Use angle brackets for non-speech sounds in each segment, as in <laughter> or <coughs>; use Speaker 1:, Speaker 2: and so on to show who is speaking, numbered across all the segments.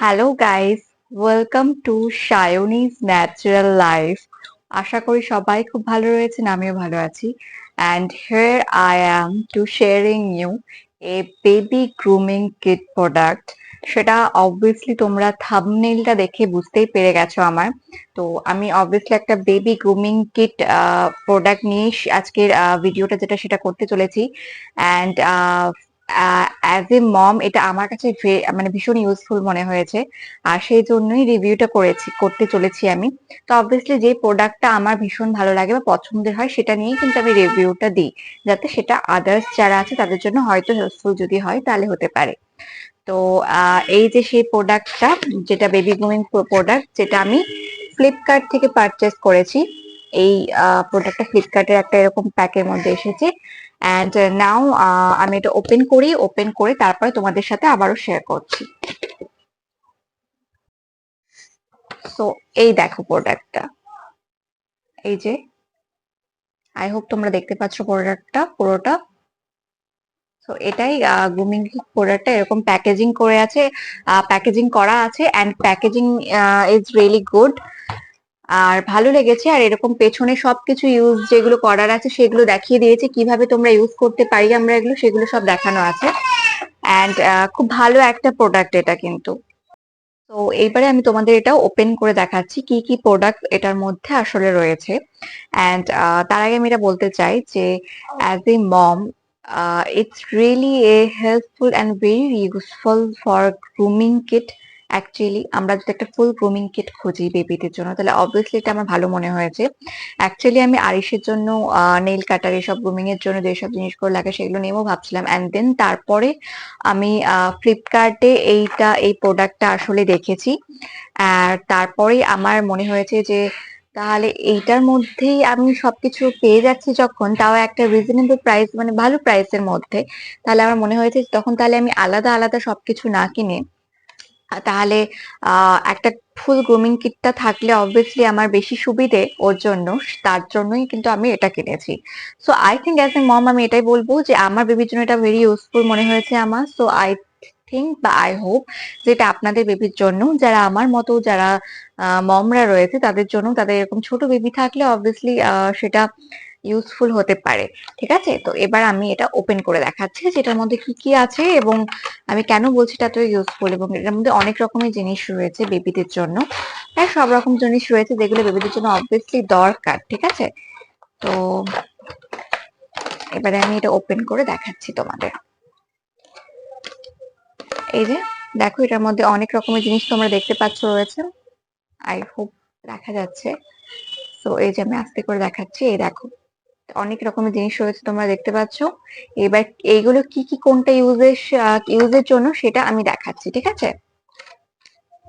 Speaker 1: Hello guys welcome to Sayani's natural life আশা করি সবাই খুব ভালো রয়েছেন, আমিও ভালো আছি। And here I am to sharing you a baby grooming kit product সেটা অবভিয়াসলি তোমরা থামনেলটা দেখে বুঝতেই পেরে গেছো আমার। তো আমি অবভিয়াসলি একটা বেবি গ্রুমিং কিট প্রোডাক্ট নিয়ে আজকের ভিডিওটা যেটা সেটা করতে চলেছি। অ্যান্ড অ্যাজ এ মম এটা আমার কাছে মানে ভীষণ ইউজফুল মনে হয়েছে। আর সেই জন্যই রিভিউটা করেছি, করতে চলেছি আমি। তো অবভিয়াসলি যে প্রোডাক্টটা আমার ভীষণ ভালো লাগে বা পছন্দের হয়, সেটা নিয়েই কিন্তু আমি রিভিউটা দিই। যাতে সেটা আদার্স যারা আছে, তাদের জন্য হয়তো হেল্পফুল যদি হয়, তাহলে হতে পারে। তো এই যে সেই প্রোডাক্টটা যেটা বেবি গ্রুমিং প্রোডাক্ট যেটা আমি ফ্লিপকার্ট থেকে পারচেস করেছি, এই প্রোডাক্টটা ফ্লিপকার্টের একটা এরকম প্যাকের মধ্যে এসেছে। অ্যান্ড নাও আমি এটা ওপেন করি ওপেন করে তারপরে তোমাদের সাথে আবারও শেয়ার করছি। সো এই দেখো প্রোডাক্টটা এই যে আই হোপ তোমরা দেখতে পাচ্ছ প্রোডাক্টটা পুরোটা। তো এটাই গ্রুমিং প্রোডাক্টটা এরকম প্যাকেজিং করে আছে। প্যাকেজিং করা আছে and packaging is really good আর ভালো লেগেছে। আর এরকম পেছনে সবকিছু ইউজ যেগুলো করার আছে, সেগুলো দেখিয়ে দিয়েছে। কীভাবে তোমরা ইউজ করতে পারি আমরা এগুলো, সেগুলো সব দেখানো আছে। অ্যান্ড খুব ভালো একটা প্রোডাক্ট এটা কিন্তু। তো এইবারে আমি তোমাদের এটা ওপেন করে দেখাচ্ছি, কি কি প্রোডাক্ট এটার মধ্যে আসলে রয়েছে। অ্যান্ড তার আগে আমি এটা বলতে চাই যে as a mom it's really a helpful and very useful for grooming kit actually আমরা যদি একটা ফুল গ্রুমিং কিট খুঁজি বেবিদের জন্য, তাহলে অবভিয়াসলি এটা আমার ভালো মনে হয়েছে অ্যাকচুয়ালি আমি আরিসের জন্য নেইল কাটার এসব গ্রুমিং এর জন্য যেসব জিনিসগুলো লাগে সেগুলো নিয়েও ভাবছিলাম। অ্যান্ড দেন তারপরে আমি ফ্লিপকার্টে এইটা, এই প্রোডাক্টটা আসলে দেখেছি। আর তারপরেই আমার মনে হয়েছে যে, তাহলে এইটার মধ্যেই আমি সবকিছু পেয়ে যাচ্ছি যখন, তাও একটা রিজনেবল প্রাইস মানে ভালো প্রাইসের মধ্যে। তাহলে আমার মনে হয়েছে তখন তাহলে আমি আলাদা আলাদা সবকিছু না কিনে তাহলে একটা ফুল গ্রুমিং কিটটা থাকলে অবভিয়াসলি আমার বেশি সুবিধে ওর জন্য। তার জন্যই কিন্তু আমি এটা কিনেছি। So I think as a mom আমি এটাই বলব যে, আমার বেবির জন্য এটা ভেরি ইউজফুল মনে হয়েছে আমার। সো আই থিঙ্ক বা আই হোপ যেটা আপনাদের বেবির জন্য, যারা আমার মতো যারা মমরা রয়েছে, তাদের জন্য তাদের এরকম ছোট বেবি থাকলে অবভিয়াসলি সেটা ইউজফুল হতে পারে। ঠিক আছে? তো এবার আমি এটা ওপেন করে দেখাচ্ছি, যেটার মধ্যে কি কি আছে এবং আমি কেন বলছি এটা তো ইউজফুল এবং এটার মধ্যে অনেক রকমের জিনিস রয়েছে বেবিদের জন্য। হ্যাঁ সব রকম জিনিস রয়েছে যেগুলো বেবিদের জন্য অবভিয়াসলি দরকার, ঠিক আছে? তো এবারে আমি এটা ওপেন করে দেখাচ্ছি তোমাদের। এই যে, দেখো এটার মধ্যে অনেক রকমের জিনিস তোমরা দেখতে পাচ্ছ রয়েছে। আই হোপ দেখা যাচ্ছে। তো এই যে আমি আস্তে করে দেখাচ্ছি, এই দেখো। অনেক রকমের জিনিস রয়েছে তোমরা দেখতে পাচ্ছ। এবার এইগুলো কি কি, কোনটা ইউজের ইউজের জন্য সেটা আমি দেখাচ্ছি, ঠিক আছে?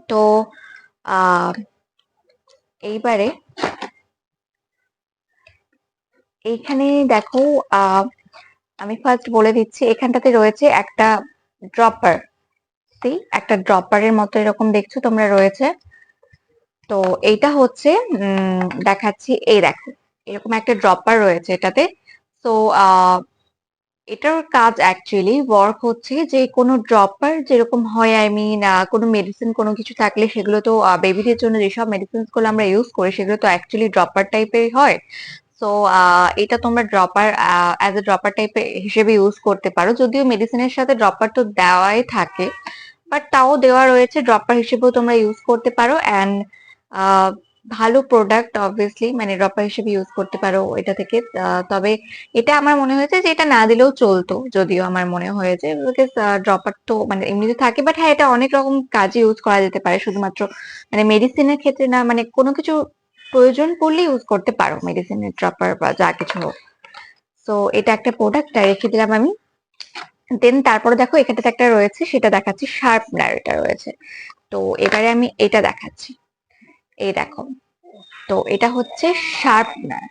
Speaker 1: তো এইবারে এইখানে দেখো আমি ফার্স্ট বলে দিচ্ছি, এখানটাতে রয়েছে একটা ড্রপার একটা ড্রপারের মতো এরকম দেখছ তোমরা রয়েছে। তো এইটা হচ্ছে দেখাচ্ছি, এই দেখো, এরকম একটা ড্রপার রয়েছে এটাতে। তো এটার কাজ অ্যাকচুয়ালি ওয়ার্ক হচ্ছে যে কোনো ড্রপার যেরকম হয় আই মিন কোনো মেডিসিন কোনো কিছু থাকলে সেগুলো তো বেবিদের জন্য যেসব মেডিসিনগুলো আমরা ইউজ করি সেগুলো তো অ্যাকচুয়ালি ড্রপার টাইপের হয়। তো এটা তোমরা ড্রপার অ্যাজ এ ড্রপার টাইপের হিসেবে ইউজ করতে পারো। যদিও মেডিসিনের সাথে ড্রপার তো দেওয়াই থাকে বাট তাও দেওয়া রয়েছে ড্রপার হিসেবেও তোমরা ইউজ করতে পারো অ্যান্ড ভালো প্রোডাক্ট অবভিয়াসলি মানে ড্রপার হিসেবে ইউজ করতে পারো এটা থেকে। তবে এটা আমার মনে হয়েছে যে এটা না দিলেও চলতো, যদিও আমার মনে হয়েছে বিকজ ড্রপার তো মানে এমনিতে থাকে বাট হ্যাঁ এটা অনেক রকম কাজে ইউজ করা যেতে পারে। শুধুমাত্র মানে মেডিসিনের ক্ষেত্রে না মানে কোনো কিছু প্রয়োজন পড়লে ইউজ করতে পারো মেডিসিনের ড্রপার বা যা কিছু হোক। সো এটা একটা প্রোডাক্ট রেখে দিলাম আমি। দেন তারপরে দেখো এখানটাতে একটা রয়েছে, সেটা দেখাচ্ছি শার্পনার এটা রয়েছে। তো এবারে আমি এটা দেখাচ্ছি। এই দেখো, তো এটা হচ্ছে শার্পনার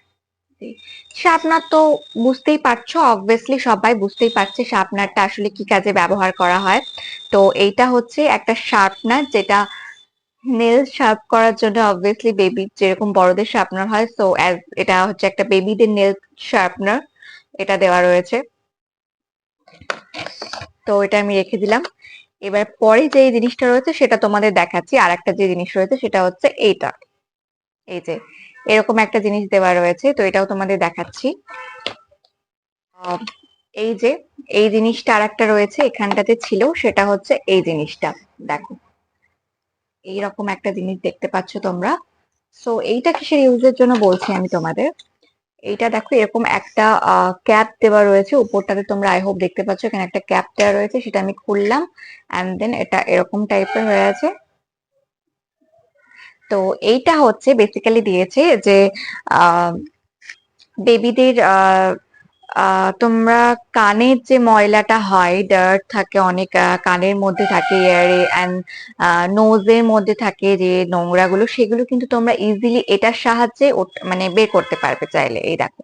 Speaker 1: শার্পনার তো বুঝতেই পারছ অবভিয়াসলি সবাই বুঝতেই পারছে শার্পনারটা আসলে কি কাজে ব্যবহার করা হয়। তো এইটা হচ্ছে একটা শার্পনার যেটা নেল শার্প করার জন্য অবভিয়াসলি বেবি যেরকম বড়দের শার্পনার হয় সো এটা হচ্ছে একটা বেবিদের নেল শার্পনার এটা দেওয়া রয়েছে। তো এটা আমি রেখে দিলাম। এবার পরে যে জিনিসটা রয়েছে সেটা তোমাদের দেখাচ্ছি। আর একটা যে জিনিস রয়েছে সেটা হচ্ছে এইটা। এই যে, এরকম একটা জিনিস দেওয়া রয়েছে, তো এটাও তোমাদের দেখাচ্ছি। এই যে, এই জিনিসটা আর একটা রয়েছে এখানটাতে ছিল, সেটা হচ্ছে এই জিনিসটা। দেখো, এইরকম একটা জিনিস দেখতে পাচ্ছ তোমরা। সো এইটা কিসের ইউজের জন্য বলছি আমি তোমাদের? এইটা দেখো, এরকম একটা ক্যাপ দেওয়া রয়েছে। উপরটাতে তোমরা আই হোপ দেখতে পাচ্ছ। এখানে একটা ক্যাপ দেওয়া রয়েছে, সেটা আমি খুললাম। অ্যান্ড দেন এটা এরকম টাইপের হয়ে আছে। তো এইটা হচ্ছে বেসিক্যালি দিয়েছে যে বেবিদের তোমরা কানের যে ময়লাটা হয় ডার্ট থাকে অনেক কানের মধ্যে থাকে ইয়ারে অ্যান্ড নোজের মধ্যে থাকে যে নোংরাগুলো, সেগুলো কিন্তু তোমরা ইজিলি এটার সাহায্যে মানে বের করতে পারবে চাইলে, এই দেখো।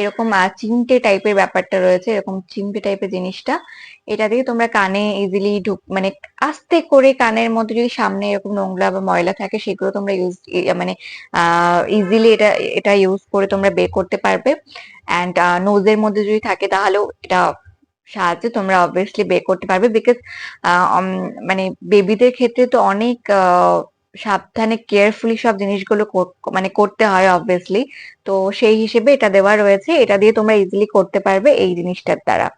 Speaker 1: এরকম চিমটে টাইপের ব্যাপারটা রয়েছে, এরকম চিমটে টাইপের জিনিসটা। এটা দিয়ে তোমরা কানে ইজিলি ঢুক মানে আস্তে করে কানের মধ্যে যদি সামনে এরকম নোংরা বা ময়লা থাকে, সেগুলো তোমরা ইউজ মানে ইজিলি এটা এটা ইউজ করে তোমরা বের করতে পারবে। অ্যান্ড নোজের মধ্যে যদি থাকে, তাহলেও এটা সাহায্যে তোমরা অবভিয়াসলি বের করতে পারবে। বিকজ মানে বেবিদের ক্ষেত্রে তো অনেক সাবধানে কেয়ারফুলি সব জিনিসগুলো মানে করতে হয় অবভিয়াসলি তো সেই হিসেবে এটা দেওয়া রয়েছে। এটা দিয়ে তোমরা ইজিলি করতে পারবে এই জিনিসটার দ্বারা।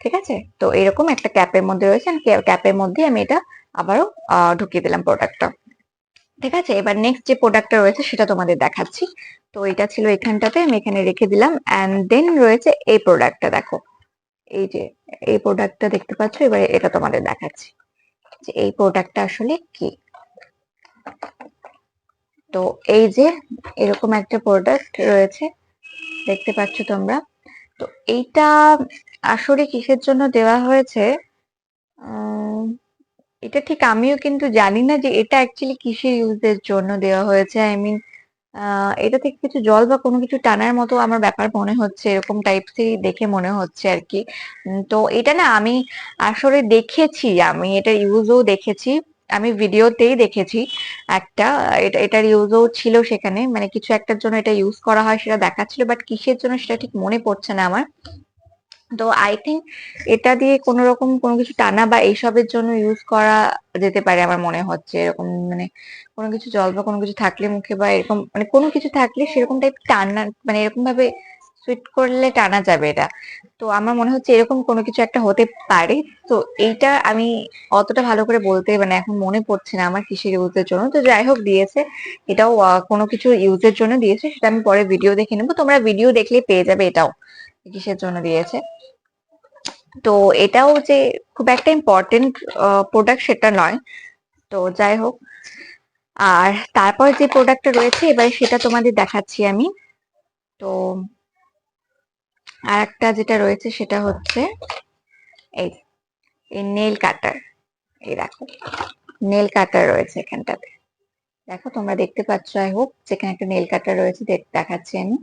Speaker 1: ঠিক আছে? তো এরকম একটা ক্যাপের মধ্যে রয়েছে। ক্যাপের মধ্যে আমি এটা আবারও ঢুকিয়ে দিলাম প্রোডাক্টটা ঠিক আছে? এবার নেক্সট যে প্রোডাক্টটা রয়েছে সেটা তোমাদের দেখাচ্ছি। তো এটা ছিল এখানটাতে, আমি এখানে রেখে দিলাম। অ্যান্ড দেন রয়েছে এই প্রোডাক্টটা দেখো। এই যে, এই প্রোডাক্টটা দেখতে পাচ্ছ? এবার এটা তোমাদের দেখাচ্ছি। যে এই প্রোডাক্টটা আসলে কি? তো এই যে এরকম একটা প্রোডাক্ট রয়েছে, দেখতে পাচ্ছ তোমরা। তো এইটা আসলে কিসের জন্য দেওয়া হয়েছে? এটা ঠিক আমিও কিন্তু জানি না যে এটা অ্যাকচুয়ালি কিসের ইউজের জন্য দেওয়া হয়েছে। আই মিন এটা থেকে কিছু জল বা কোনো কিছু টানার মতো আমার ব্যাপার মনে হচ্ছে, এরকম টাইপসেরই দেখে মনে হচ্ছে আর কি। তো এটা না আমি আসলে দেখেছি, আমি এটা ইউজও দেখেছি। আমি ভিডিওতেই দেখেছি একটা, এটা, এটার ইউজও ছিল সেখানে মানে কিছু একটার জন্য এটা ইউজ করা হয় সেটা দেখাচ্ছিল বাট কিসের জন্য সেটা ঠিক মনে পড়ছে না আমার। তো আই থিঙ্ক এটা দিয়ে কোনো রকম কোনো কিছু টানা বা এইসবের জন্য ইউজ করা যেতে পারে আমার মনে হচ্ছে। এরকম মানে কোনো কিছু জল বা কোনো কিছু থাকলে মুখে বা এরকম মানে কোনো কিছু থাকলে সেরকম টাইপ টানা মানে এরকম ভাবে সুইট করলে টানা যাবে এটা। তো আমার মনে হচ্ছে এরকম কোনো কিছু একটা হতে পারে। তো এইটা আমি অতটা ভালো করে বলতে মানে এখন মনে পড়ছে না আমার কিসের ইউজের জন্য। তো যাই হোক, দিয়েছে। এটাও কোনো কিছু ইউজের জন্য দিয়েছে। সেটা আমি পরে ভিডিও দেখে নেব। তোমরা ভিডিও দেখলে পেয়ে যাবে এটাও। কিসের জন্য দিয়েছে? তো এটাও যে খুব একটা ইম্পর্টেন্ট প্রোডাক্ট সেটা নয়। তো যাই হোক। আর তারপর যে প্রোডাক্টটা রয়েছে, এবার সেটা তোমাদের দেখাচ্ছি আমি। তো আর একটা যেটা রয়েছে সেটা হচ্ছে এই এই নেল কাটার এই দেখো নেল কাটার রয়েছে এখানটাতে। দেখো, তোমরা দেখতে পাচ্ছ আই হোপ যেখানে একটা নেল কাটার রয়েছে দেখাচ্ছি আমি।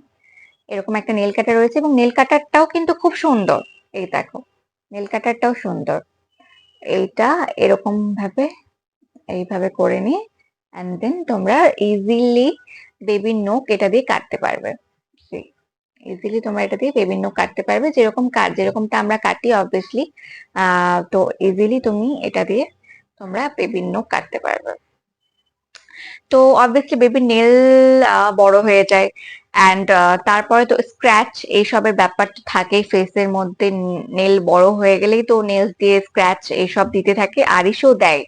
Speaker 1: এরকম একটা নেল কাটার রয়েছে এবং নেল কাটারটাও কিন্তু খুব সুন্দর। এই দেখো নেল কাটারটাও সুন্দর। এইটা এরকম ভাবে এইভাবে করে নিয়ে অ্যান্ড দেন তোমরা ইজিলি বেবির নোক এটা দিয়ে কাটতে পারবে। ইজিলি তোমরা এটা দিয়ে নোক কাটতে পারবে। যেরকম কাট যেরকমটা আমরা কাটি অবভিয়াসলি তো ইজিলি তুমি এটা দিয়ে তোমরা নোক কাটতে পারবে। তো অবভিয়াসলি বেবির নেল বড় হয়ে যায়। অ্যান্ড তারপরে তো স্ক্র্যাচ এইসবের ব্যাপার তো থাকেই ফেসের মধ্যে। নেল বড় হয়ে গেলেই তো নেলস দিয়ে স্ক্র্যাচ এইসব দিতে থাকে। আরিশও দেয়।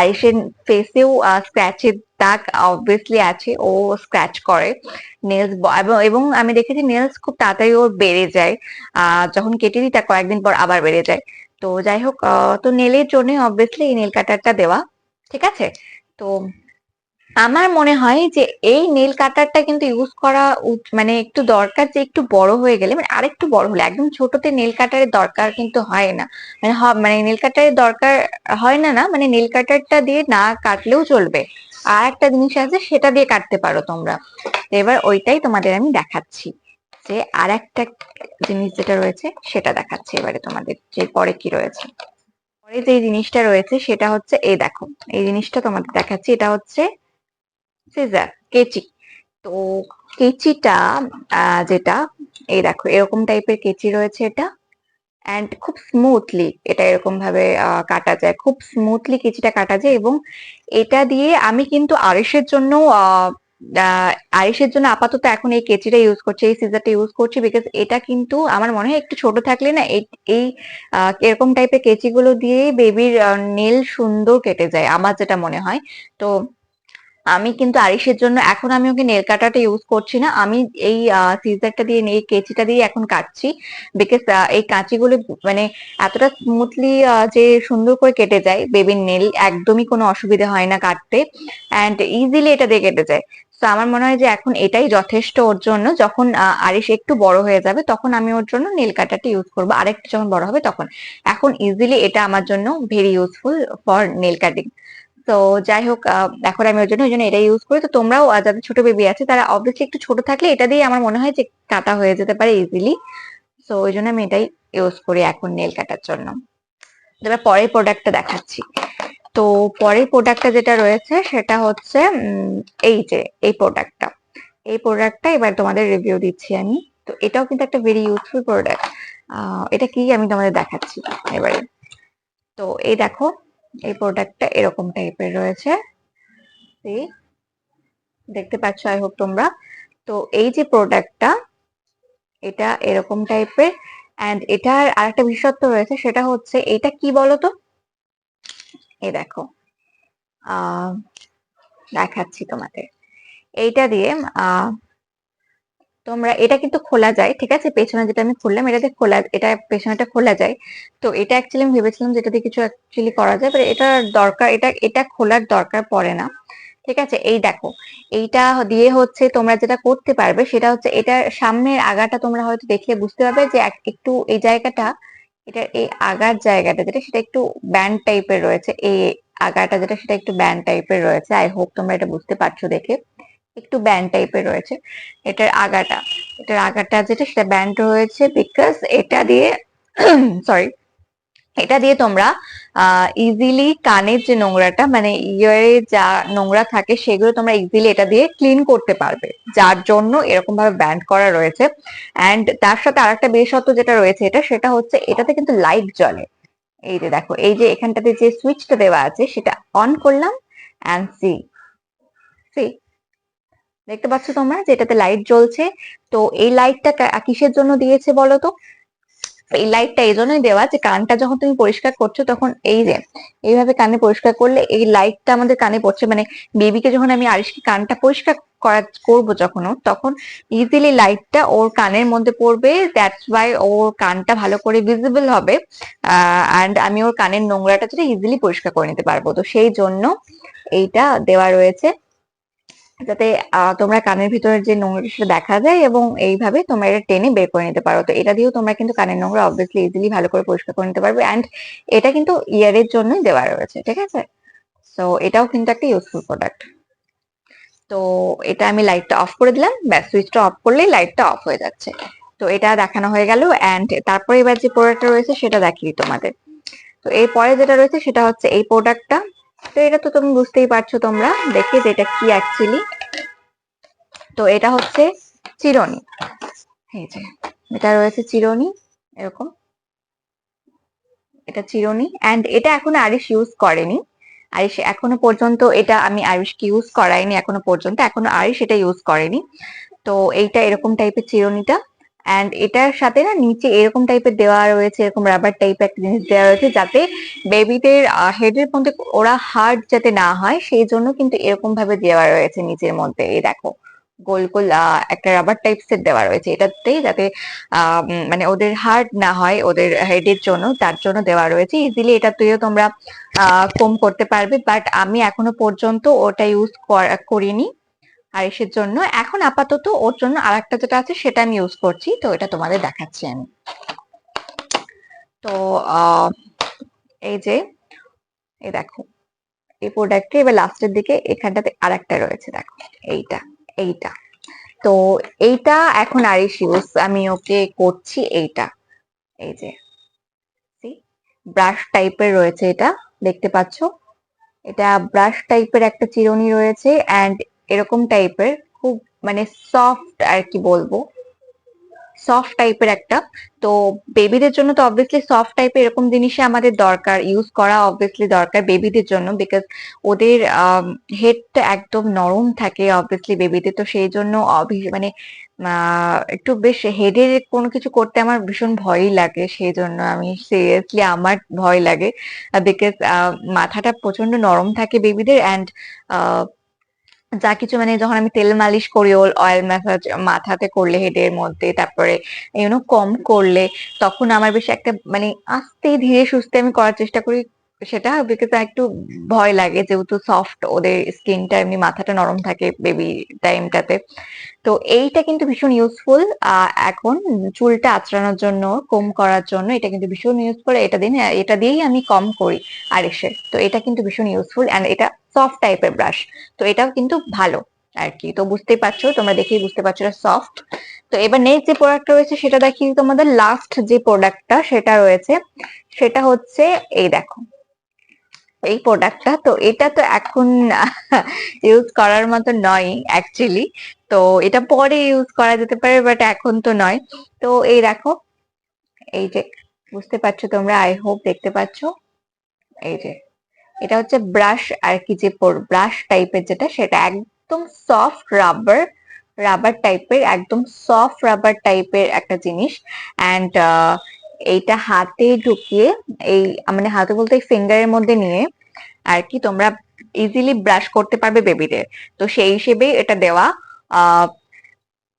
Speaker 1: আরিশের ফেসেও স্ক্র্যাচের দাগ অবভিয়াসলি আছে, ও স্ক্র্যাচ করে নেলস এবং আমি দেখেছি নেলস খুব তাড়াতাড়ি ওর বেড়ে যায় যখন কেটে দিই তার কয়েকদিন পর আবার বেড়ে যায়। তো যাই হোক তো নেলের জন্য অবভিয়াসলি এই নেল কাটারটা দেওয়া, ঠিক আছে? তো আমার মনে হয় যে এই নেল কাটারটা কিন্তু ইউজ করা মানে একটু দরকার যে একটু বড় হয়ে গেলে মানে আরেকটু বড় হলে, একদম ছোটতে নেল কাটারের দরকার কিন্তু হয় না। মানে মানে নেল কাটারের দরকার হয় না না মানে নেল কাটারটা দিয়ে না কাটলেও চলবে। আর একটা জিনিস আছে, সেটা দিয়ে কাটতে পারো তোমরা। এবার ওইটাই তোমাদের আমি দেখাচ্ছি। যে আর একটা জিনিস যেটা রয়েছে, সেটা দেখাচ্ছি এবারে তোমাদের যে পরে কি রয়েছে। পরে যে জিনিসটা রয়েছে, সেটা হচ্ছে এই দেখো, এই জিনিসটা তোমাদের দেখাচ্ছি, এটা হচ্ছে সিজার কেচি। তো কেচিটা যেটা এই দেখো, এরকম টাইপের কেচি রয়েছে এটা। অ্যান্ড খুব স্মুথলি এটা এরকম ভাবে কাটা যায়। খুব স্মুথলি কেচিটা কাটা যায় এবং এটা দিয়ে আমি কিন্তু আরিসের জন্য আরিসের জন্য আপাতত এখন এই কেচিটা ইউজ করছি, এই সিজারটা ইউজ করছি বিকজ এটা কিন্তু আমার মনে হয় একটু ছোট থাকলে না এই এরকম টাইপের কেচিগুলো দিয়ে বেবির নেল সুন্দর কেটে যায়, আমার যেটা মনে হয়। তো আমি কিন্তু আরিসের জন্য, এখন আমি ওকে নেল কাটারটা ইউজ করছি না। আমি এই সিজারটা দিয়ে এই কেচিটা দিয়ে এখন কাটছি। বিকজ এই কাঁচিগুলো মানে এতটা স্মুথলি যে সুন্দর করে কেটে যায় বেবির নেল একদমই কোনো অসুবিধা হয় না কাটতে। অ্যান্ড ইজিলি এটা দিয়ে কেটে যায়। তো আমার মনে হয় যে এখন এটাই যথেষ্ট ওর জন্য। যখন আরিশ একটু বড় হয়ে যাবে, তখন আমি ওর জন্য নেল কাটারটা ইউজ করব। আরেকটু যখন বড় হবে, তখন। এখন ইজিলি এটা আমার জন্য very useful for nail cutting তো যাই হোক এখন আমি ওই জন্য ওই জন্য এটা ইউজ করি। তো তোমরাও যাদের ছোট বেবি আছে, তারা অবভিয়াসলি একটু ছোট থাকলে এটা দিয়ে আমার মনে হয় যে কাটা হয়ে যেতে পারে ইজিলি তো ওই জন্য আমি এটাই ইউজ করি এখন নেল কাটার জন্য। এবার পরের প্রোডাক্টটা দেখাচ্ছি। তো পরের প্রোডাক্টটা যেটা রয়েছে, সেটা হচ্ছে এই যে, এই প্রোডাক্টটা এই প্রোডাক্টটা এবার তোমাদের রিভিউ দিচ্ছি আমি। তো এটাও কিন্তু একটা ভেরি ইউজফুল প্রোডাক্ট এটা কি আমি তোমাদের দেখাচ্ছি এবারে। তো এই দেখো এই প্রোডাক্টটা এরকম টাইপের রয়েছে? দেখতে পাচ্ছ আই হোপ তোমরা। তো এই যে প্রোডাক্টটা এটা এরকম টাইপের অ্যান্ড এটার আরেকটা বিশেষত্ব রয়েছে, সেটা হচ্ছে, এটা কি বলতো? এই দেখো। দেখাচ্ছি তোমাদের। এইটা দিয়ে তোমরা, এটা কিন্তু খোলা যায়, ঠিক আছে? পেছনে যেটা আমি খুললাম এটাতে খোলা, এটা পেছনেটা খোলা যায়। তো এটা অ্যাকচুয়ালি আমি ভেবেছিলাম যে এটা দিয়ে কিছু অ্যাকচুয়ালি করা যায় বাট এটা দরকার, এটা এটা খোলার দরকার পড়ে না, ঠিক আছে? এই দেখো, এইটা দিয়ে হচ্ছে তোমরা যেটা করতে পারবে, সেটা হচ্ছে এটার সামনের আগাটা তোমরা হয়তো দেখলে বুঝতে পারবে যে একটু এই জায়গাটা, এটা এই আগার জায়গাটা যেটা, সেটা একটু ব্যান্ড টাইপের রয়েছে। এই আগাটা যেটা, সেটা একটু ব্যান্ড টাইপের রয়েছে। আই হোপ তোমরা এটা বুঝতে পারছ দেখে। একটু ব্যান্ড টাইপের রয়েছে। এটার আগাটা এটার আগাটা যেটা, সেটা ব্যান্ড রয়েছে বিকজ এটা দিয়ে <coughs> সরি এটা দিয়ে তোমরা ইজিলি কানের যে নোংরাটা মানে ইয়ারে যা নোংরা থাকে সেগুলো তোমরা ইজিলি এটা দিয়ে ক্লিন করতে পারবে। যার জন্য এরকম ভাবে ব্যান্ড করা রয়েছে। অ্যান্ড তার সাথে আরেকটা বিশেষত্ব যেটা রয়েছে এটা, সেটা হচ্ছে এটাতে কিন্তু লাইট জ্বলে। এই যে দেখো, এই যে এখানটাতে যে সুইচটা দেওয়া আছে, সেটা অন করলাম অ্যান্ড সি সি দেখতে পাচ্ছ তোমরা যে এটাতে লাইট জ্বলছে। তো এই লাইটটা কিসের জন্য দিয়েছে বলো তো এই লাইটটা এই জন্যই দেওয়া যে কানটা যখন তুমি পরিষ্কার করছ তখন এই যে, এইভাবে কানে পরিষ্কার করলে এই লাইটটা আমাদের কানে পড়ছে। মানে বেবিকে যখন আমি আরিশকে কানটা পরিষ্কার করা, করব যখন তখন ইজিলি লাইটটা ওর কানের মধ্যে পড়বে। দ্যাটস ওয়াই ওর কানটা ভালো করে ভিজিবল হবে। অ্যান্ড আমি ওর কানের নোংরাটা যেটা ইজিলি পরিষ্কার করে নিতে পারব। তো সেই জন্য এইটা দেওয়া রয়েছে। যাতে তোমরা কানের ভিতরে যে নোংরাটা সেটা দেখা যায় এবং এইভাবে তোমরা এটা টেনে বের করে নিতে পারো। তো এটা দিয়েও তোমরা কিন্তু কানের নোংরা অবভিয়াসলি ইজিলি ভালো করে পরিষ্কার করে নিতে পারবে অ্যান্ড এটা কিন্তু ইয়ারের জন্যই দেওয়া রয়েছে, ঠিক আছে? তো এটাও কিন্তু একটা ইউজফুল প্রোডাক্ট তো এটা আমি লাইটটা অফ করে দিলাম, ব্যাস সুইচটা অফ করলেই লাইটটা অফ হয়ে যাচ্ছে। তো এটা দেখানো হয়ে গেল অ্যান্ড তারপরে এবার যে প্রোডাক্টটা রয়েছে সেটা দেখিয়ে তোমাদের। তো এরপরে যেটা রয়েছে সেটা হচ্ছে এই প্রোডাক্টটা তো এটা তো তুমি বুঝতেই পারছ তোমরা, দেখে যে এটা কি অ্যাকচুয়ালি তো এটা হচ্ছে চিরনি। এই যে, এটা রয়েছে চিরনি, এরকম। এটা চিরনি অ্যান্ড এটা এখনও আরিশ ইউজ করেনি। আরিশ এখনও পর্যন্ত এটা আমি আরিশকে ইউজ করাইনি, এখনও পর্যন্ত। এখনও আরিশ এটা ইউজ করেনি। তো এইটা এরকম টাইপের চিরনিটা। অ্যান্ড এটার সাথে না নিচে এরকম টাইপের দেওয়া রয়েছে, এরকম রাবার টাইপের একটা জিনিস দেওয়া রয়েছে যাতে বেবিদের হেডের মধ্যে ওরা হার্ড যাতে না হয়, সেই জন্য কিন্তু এরকম ভাবে দেওয়া রয়েছে নিচের মধ্যে। এই দেখো, গোল গোল একটা রাবার টাইপস এর দেওয়া রয়েছে। এটাতেই যাতে মানে ওদের হার্ড না হয়, ওদের হেডের জন্য, তার জন্য দেওয়া রয়েছে। ইজিলি এটা তুইও তোমরা কম করতে পারবে বাট আমি এখনও পর্যন্ত ওটা ইউজ করিনি। আরিসের জন্য। এখন আপাতত ওর জন্য আরেকটা যেটা আছে সেটা আমি ইউজ করছি। তো এটা তোমাদের দেখাচ্ছি আমি। তো এই যে, এই দেখো, এই প্রোডাক্টে এবার লাস্টের দিকে এখানটাতে আরেকটা রয়েছে, দেখো, এইটা এইটা। তো, এইটা এখন আরিস ইউজ আমি ওকে করছি এইটা। এই যে ব্রাশ টাইপের রয়েছে এটা, দেখতে পাচ্ছো? এটা ব্রাশ টাইপের একটা চিরুনি রয়েছে অ্যান্ড এরকম টাইপের খুব মানে সফট আর কি বলব? সফট টাইপের একটা। তো বেবিদের জন্য তো অবভিয়াসলি সফট টাইপের এরকম জিনিসই আমাদের দরকার। ইউজ করা অবভিয়াসলি দরকার বেবিদের জন্য বিকজ ওদের হেডটা একদম নরম থাকে অবভিয়াসলি বেবিদের তো সেই জন্য মানে একটু বেশ হেডের কোনো কিছু করতে আমার ভীষণ ভয়ই লাগে। সেই জন্য আমি সিরিয়াসলি আমার ভয় লাগে। বিকজ মাথাটা প্রচণ্ড নরম থাকে বেবিদের অ্যান্ড যা কিছু মানে যখন আমি তেল মালিশ করি অয়েল ম্যাসাজ মাথাতে করলে হেডের মধ্যে, তারপরে ইউনো কম করলে, তখন আমার বেশ একটা মানে আস্তে ধীরে সুস্থে আমি করার চেষ্টা করি। সেটা বিকজ একটু ভয় লাগে যেহেতু সফট ওদের স্কিনটা এমনি মাথাটা নরম থাকে বেবি টাইমটাতে তো এইটা কিন্তু ভীষণ ইউজফুল এখন চুলটা আঁচড়ানোর জন্য কম করার জন্য এটা কিন্তু ভীষণ ইউজফুল এটা দিন, এটা দিয়েই আমি কম করি আর এসে তো এটা কিন্তু ভীষণ ইউজফুল অ্যান্ড এটা সফট টাইপের ব্রাশ তো এটাও কিন্তু ভালো আর কি। তো বুঝতেই পারছ, তোমরা দেখেই বুঝতে পারছ এটা সফট তো এবার নেক্সট যে প্রোডাক্ট রয়েছে, সেটা দেখি তোমাদের লাস্ট যে প্রোডাক্টটা সেটা রয়েছে, সেটা হচ্ছে এই দেখো। এই প্রোডাক্টটা তো এটা তো এখন <laughs> ইউজ করার মতো নয় অ্যাকচুয়ালি তো এটা পরে ইউজ করা যেতে পারে বাট এখন তো নয়। তো এই দেখো, এই যে, বুঝতে পারছ তোমরা? আই হোপ দেখতে পাচ্ছ। এই যে, এটা হচ্ছে ব্রাশ আর কি যে ব্রাশ টাইপের যেটা, সেটা একদম সফট রাবার রাবার টাইপের একদম সফট রাবার টাইপের একটা জিনিস। অ্যান্ড এইটা হাতে ঢুকিয়ে, এই মানে হাতে বলতে ফিঙ্গারের মধ্যে নিয়ে আর কি তোমরা ইজিলি ব্রাশ করতে পারবে বেবিদের তো সেই হিসেবে এটা দেওয়া।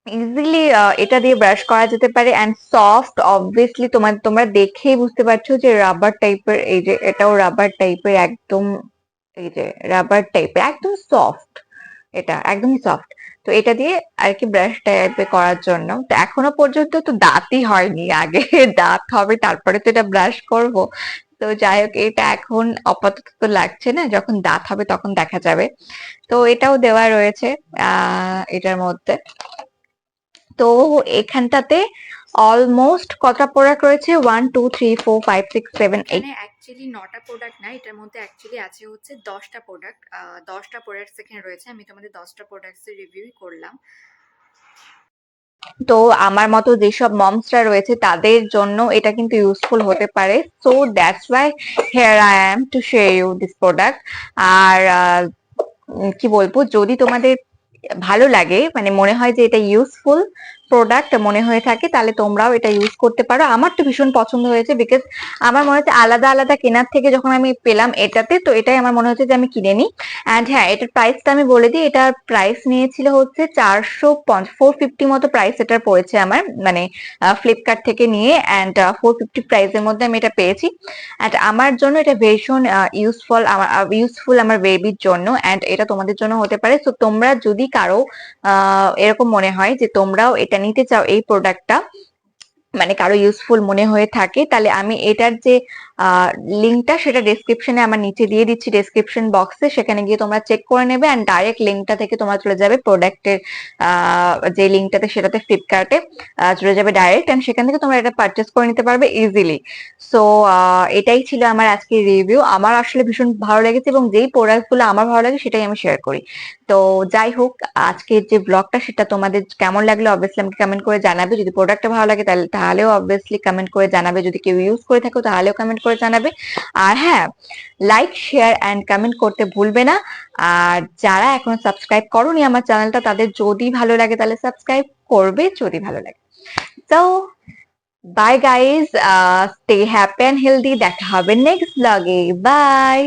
Speaker 1: ইজিলি এটা দিয়ে ব্রাশ করা যেতে পারে। অ্যান্ড সফট অবভিয়াসলি তোমার, তোমরা দেখেই বুঝতে পারছ যে রাবার টাইপের এই যে, এটাও রাবার টাইপের একদম, এই যে রাবার টাইপের একদম সফট এটা একদমই সফট তো এটা দিয়ে আর কি ব্রাশ টাইপের করার জন্য। তো এখনও পর্যন্ত তো দাঁতই হয়নি। আগে দাঁত হবে, তারপরে তো এটা ব্রাশ করব। তো যাই হোক, এটা এখন আপাতত তো লাগছে না, যখন দাঁত হবে তখন দেখা যাবে। তো এটাও দেওয়া রয়েছে এটার মধ্যে। তো এখানটাতে অলমোস্ট কটা প্রোডাক্ট রয়েছে? One two three four five six seven eight
Speaker 2: actually নটা প্রোডাক্ট না, এটার মধ্যে অ্যাকচুয়ালি আছে হচ্ছে দশটা প্রোডাক্ট দশটা প্রোডাক্টস এখানে রয়েছে। আমি তোমাদের দশটা প্রোডাক্টসের রিভিউই করলাম।
Speaker 1: তো আমার মতো যেসব মমসরা রয়েছে, তাদের জন্য এটা কিন্তু ইউজফুল হতে পারে। So that's why here I am to share you this product আর কি বলব? যদি তোমাদের ভালো লাগে মানে মনে হয় যে এটা ইউজফুল প্রোডাক্ট মনে হয়ে থাকে, তাহলে তোমরাও এটা ইউজ করতে পারো। আমার তো ভীষণ পছন্দ হয়েছে বিকজ আমার মনে হচ্ছে আলাদা আলাদা কেনার থেকে যখন আমি পেলাম এটাতে, তো এটাই আমার মনে হচ্ছে যে আমি কিনে নিই। অ্যান্ড হ্যাঁ এটার প্রাইসটা আমি বলে দিই, এটার প্রাইস নিয়েছিল হচ্ছে চারশো ফোর ফিফটি মতো প্রাইস এটার পড়েছে আমার মানে ফ্লিপকার্ট থেকে নিয়ে অ্যান্ড ফোর ফিফটি প্রাইসের মধ্যে আমি এটা পেয়েছি। অ্যান্ড আমার জন্য এটা ভীষণ ইউজফুল আমার ইউজফুল আমার বেবির জন্য। অ্যান্ড এটা তোমাদের জন্য হতে পারে। সো তোমরা যদি কারও এরকম মনে হয় যে তোমরাও এটা নিতে চাও এই প্রোডাক্টটা মানে কারও ইউজফুল মনে হয়ে থাকে তাহলে আমি এটার যে লিঙ্কটা সেটা ডেসক্রিপশনে আমার নিচে দিয়ে দিচ্ছি ডেসক্রিপশন বক্সে সেখানে গিয়ে তোমরা চেক করে নেবে অ্যান্ড ডাইরেক্ট লিঙ্কটা থেকে তোমরা চলে যাবে প্রোডাক্টের যে লিঙ্কটাতে সেটাতে ফ্লিপকার্টে চলে যাবে ডাইরেক্ট অ্যান্ড সেখান থেকে তোমরা এটা পারচেস করে নিতে পারবে ইজিলি সো এটাই ছিল আমার আজকের রিভিউ আমার আসলে ভীষণ ভালো লেগেছে এবং যেই প্রোডাক্টগুলো আমার ভালো লাগে সেটাই আমি শেয়ার করি। তো যাই হোক, আজকের যে ব্লগটা সেটা তোমাদের কেমন লাগল অবভিয়াসলি আমাকে কমেন্ট করে জানাবে। যদি প্রোডাক্টটা ভালো লাগে তাহলে, তাহলেও অবভিয়াসলি কমেন্ট করে জানাবে। যদি কেউ ইউজ করে থাকো তাহলেও কমেন্ট করে জানাবে। আর হ্যাঁ লাইক শেয়ার অ্যান্ড কমেন্ট করতে ভুলবে না। আর যারা এখনও সাবস্ক্রাইব করনি আমার চ্যানেলটা, তাদের যদি ভালো লাগে তাহলে সাবস্ক্রাইব করবে, যদি ভালো লাগে। তো bye guys stay happy and healthy দেখা হবে নেক্সট ব্লগে বাই